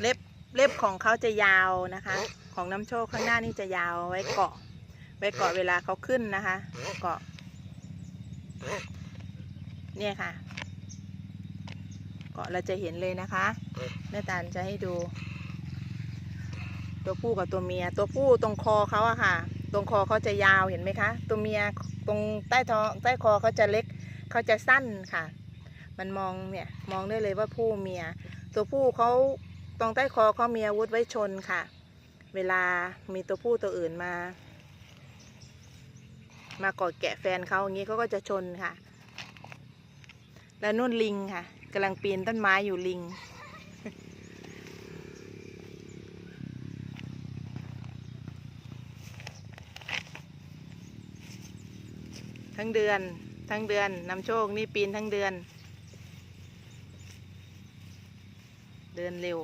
เล็บเล็บของเขาจะยาวนะคะ ของน้ำโชคข้างหน้านี่จะยาวไว้เกาะ ไว้เกาะเวลาเขาขึ้นนะคะ เกาะ เนี่ยค่ะ เกาะเราจะเห็นเลยนะคะแม่ตาลจะให้ดู ตัวผู้กับตัวเมีย ตัวผู้ตรงคอเขาอะค่ะ ตรงคอเขาจะยาวเห็นไหมคะ ตัวเมียตรงใต้ท้องใต้คอเขาจะเล็กเขาจะสั้นค่ะ มันมองเนี่ยมองได้เลยว่าผู้เมีย ตัวผู้เขา ตรงใต้คอเขามีอาวุธไว้ชนค่ะ เวลามีตัวผู้ตัวอื่นมา มากอดแกะแฟนเขาอย่างนี้เขาก็จะชนค่ะ แล้วนุ่นลิงค่ะกำลังปีนต้นไม้อยู่ลิงทั้งเดือน ทั้งเดือนนำโชค นี่ปีนทั้งเดือน เดินเร็ว